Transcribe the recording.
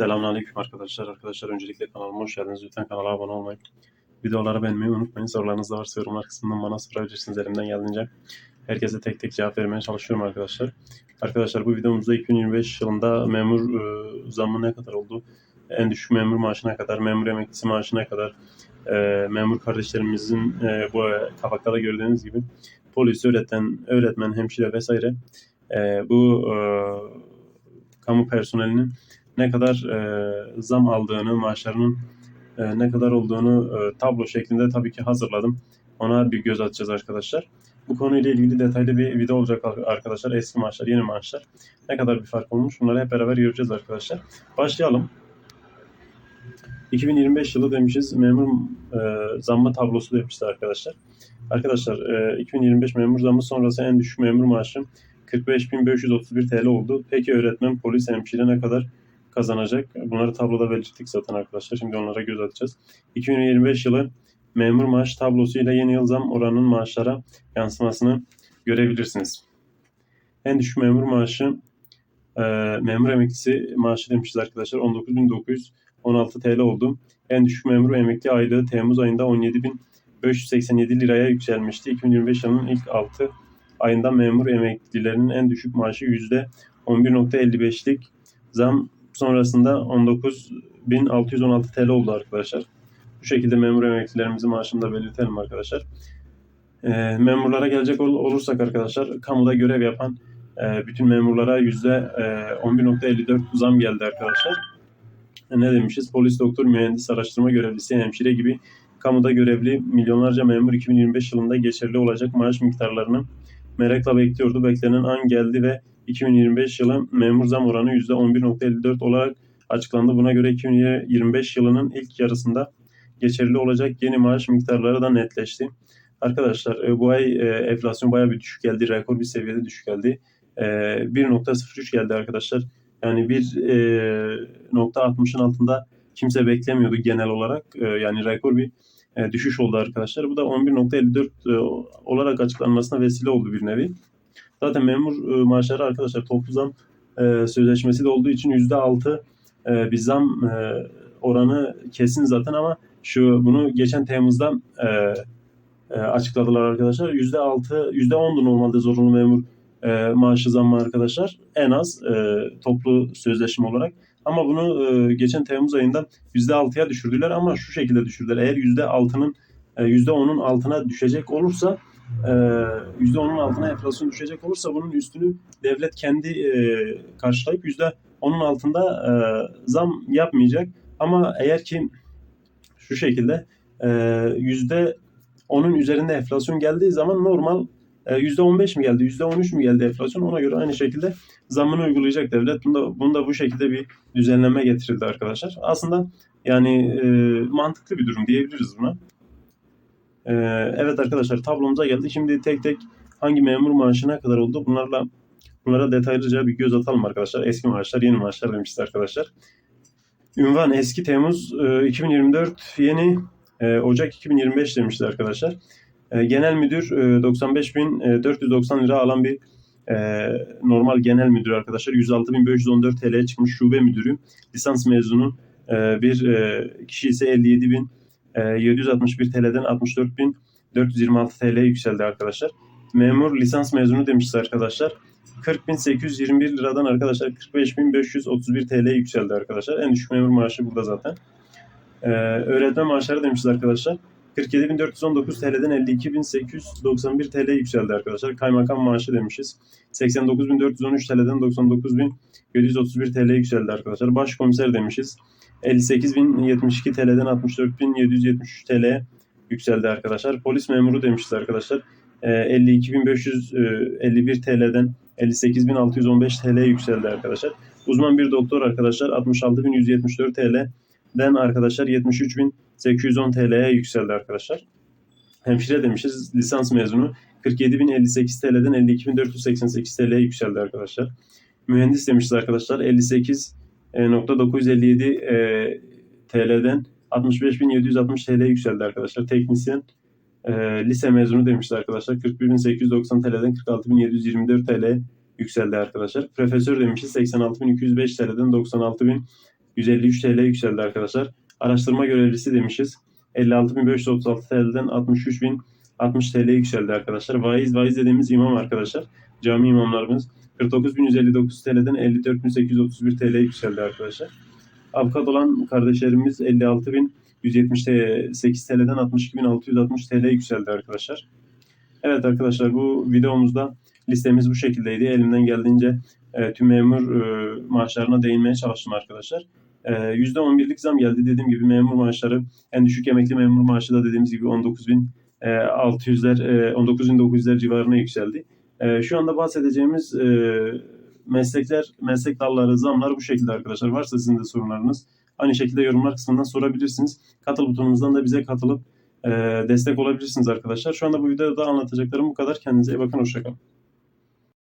Selamünaleyküm arkadaşlar. Arkadaşlar öncelikle kanalıma hoş geldiniz. Lütfen kanala abone olmayı, videoları beğenmeyi unutmayın. Sorularınız da varsa yorumlar kısmından bana sorabilirsiniz elimden geldiğince. Herkese tek tek cevap vermeye çalışıyorum arkadaşlar. Arkadaşlar bu videomuzda 2025 yılında memur e, zammı ne kadar oldu? En düşük memur maaşına kadar, memur emeklisi maaşına kadar, e, memur kardeşlerimizin e, bu kapakta da gördüğünüz gibi polis, öğretmen, öğretmen, hemşire vesaire e, bu e, kamu personelinin ne kadar e, zam aldığını, maaşlarının e, ne kadar olduğunu e, tablo şeklinde tabii ki hazırladım. Ona bir göz atacağız arkadaşlar. Bu konuyla ilgili detaylı bir video olacak arkadaşlar. Eski maaşlar, yeni maaşlar. Ne kadar bir fark olmuş bunları hep beraber göreceğiz arkadaşlar. Başlayalım. 2025 yılı demişiz memur e, zammı tablosu demişti arkadaşlar. Arkadaşlar e, 2025 memur zammı sonrası en düşük memur maaşı 45.531 TL oldu. Peki öğretmen, polis, hemşire ne kadar kazanacak? Bunları tabloda belirttik zaten arkadaşlar. Şimdi onlara göz atacağız. 2025 yılı memur maaş tablosuyla yeni yıl zam oranının maaşlara yansımasını görebilirsiniz. En düşük memur maaşı e, memur emeklisi maaşı demişiz arkadaşlar 19.916 TL oldu. En düşük memur emekli aylığı Temmuz ayında 17.587 liraya yükselmişti. 2025 yılının ilk 6 ayında memur emeklilerinin en düşük maaşı %11.55'lik zam sonrasında 19.616 TL oldu arkadaşlar. Bu şekilde memur emeklilerimizin maaşını da belirtelim arkadaşlar. E, memurlara gelecek ol, olursak arkadaşlar kamuda görev yapan e, bütün memurlara %11.54 zam geldi arkadaşlar. E, ne demişiz? Polis, doktor, mühendis, araştırma görevlisi, hemşire gibi kamuda görevli milyonlarca memur 2025 yılında geçerli olacak maaş miktarlarını merakla bekliyordu. Beklenen an geldi ve 2025 yılı memur zam oranı %11.54 olarak açıklandı. Buna göre 2025 yılının ilk yarısında geçerli olacak yeni maaş miktarları da netleşti. Arkadaşlar e, bu ay e, enflasyon bayağı bir düşük geldi. Rekor bir seviyede düşük geldi. 1.03 geldi arkadaşlar. Yani 1.60'ın altında kimse beklemiyordu genel olarak. E, yani rekor bir düşüş oldu arkadaşlar. Bu da 11.54 olarak açıklanmasına vesile oldu bir nevi. Zaten memur maaşları arkadaşlar toplu zam sözleşmesi de olduğu için %6 bir zam oranı kesin zaten ama şu bunu geçen Temmuz'da açıkladılar arkadaşlar. %6, %10'du normalde zorunlu memur maaşı zammı arkadaşlar. En az toplu sözleşme olarak. Ama bunu e, geçen Temmuz ayında %6'ya düşürdüler ama şu şekilde düşürdüler. Eğer %6'nın e, %10'un altına düşecek olursa e, %10'un altına enflasyon düşecek olursa bunun üstünü devlet kendi e, karşılayıp %10'un altında e, zam yapmayacak. Ama eğer ki şu şekilde e, %10'un üzerinde enflasyon geldiği zaman normal %15 mi geldi, %13 mü geldi enflasyon ona göre aynı şekilde zammını uygulayacak devlet. Bunda, bunda bu şekilde bir düzenleme getirildi arkadaşlar. Aslında yani e, mantıklı bir durum diyebiliriz buna. E, evet arkadaşlar tablomuza geldi. Şimdi tek tek hangi memur maaşı ne kadar oldu bunlarla bunlara detaylıca bir göz atalım arkadaşlar. Eski maaşlar, yeni maaşlar demişiz arkadaşlar. Ünvan eski Temmuz e, 2024, yeni e, Ocak 2025 demişti arkadaşlar. E, genel müdür e, 95.490 lira alan bir e, normal genel müdür arkadaşlar. 106.514 TL'ye çıkmış şube müdürü. Lisans mezunu e, bir e, kişi ise 57.761 TL'den 64.426 TL'ye yükseldi arkadaşlar. Memur lisans mezunu demişiz arkadaşlar. 40.821 liradan arkadaşlar 45.531 TL'ye yükseldi arkadaşlar. En düşük memur maaşı burada zaten. Ee, öğretmen maaşları demişiz arkadaşlar. 47.419 TL'den 52.891 TL yükseldi arkadaşlar. Kaymakam maaşı demişiz. 89.413 TL'den 99.731 TL yükseldi arkadaşlar. Başkomiser demişiz. 58.072 TL'den 64.773 TL yükseldi arkadaşlar. Polis memuru demişiz arkadaşlar. Ee, e, 52.551 TL'den 58.615 TL yükseldi arkadaşlar. Uzman bir doktor arkadaşlar 66.174 TL'den arkadaşlar 73.810 TL'ye yükseldi arkadaşlar. Hemşire demişiz lisans mezunu 47.058 TL'den 52.488 TL'ye yükseldi arkadaşlar. Mühendis demişiz arkadaşlar 58 957 TL'den 65.760 TL'ye yükseldi arkadaşlar. Teknisyen e, lise mezunu demişti arkadaşlar. 41.890 TL'den 46.724 TL yükseldi arkadaşlar. Profesör demişti 86.205 TL'den 96.153 TL yükseldi arkadaşlar. Araştırma görevlisi demişiz. 56.536 TL'den 63.060 TL yükseldi arkadaşlar. Vaiz, vaiz dediğimiz imam arkadaşlar. Cami imamlarımız 49.159 TL'den 54.831 TL yükseldi arkadaşlar. Avukat olan kardeşlerimiz 56.178 TL'den 62.660 TL yükseldi arkadaşlar. Evet arkadaşlar bu videomuzda listemiz bu şekildeydi. Elimden geldiğince e, tüm memur e, maaşlarına değinmeye çalıştım arkadaşlar. E, %11'lik zam geldi. Dediğim gibi memur maaşları en düşük emekli memur maaşı da dediğimiz gibi 19.600'ler e, 19.900'ler civarına yükseldi. E, şu anda bahsedeceğimiz e, meslekler, meslek dalları, zamlar bu şekilde arkadaşlar. Varsa sizin de sorunlarınız aynı şekilde yorumlar kısmından sorabilirsiniz. Katıl butonumuzdan da bize katılıp e, destek olabilirsiniz arkadaşlar. Şu anda bu videoda anlatacaklarım bu kadar. Kendinize iyi bakın. Hoşçakalın.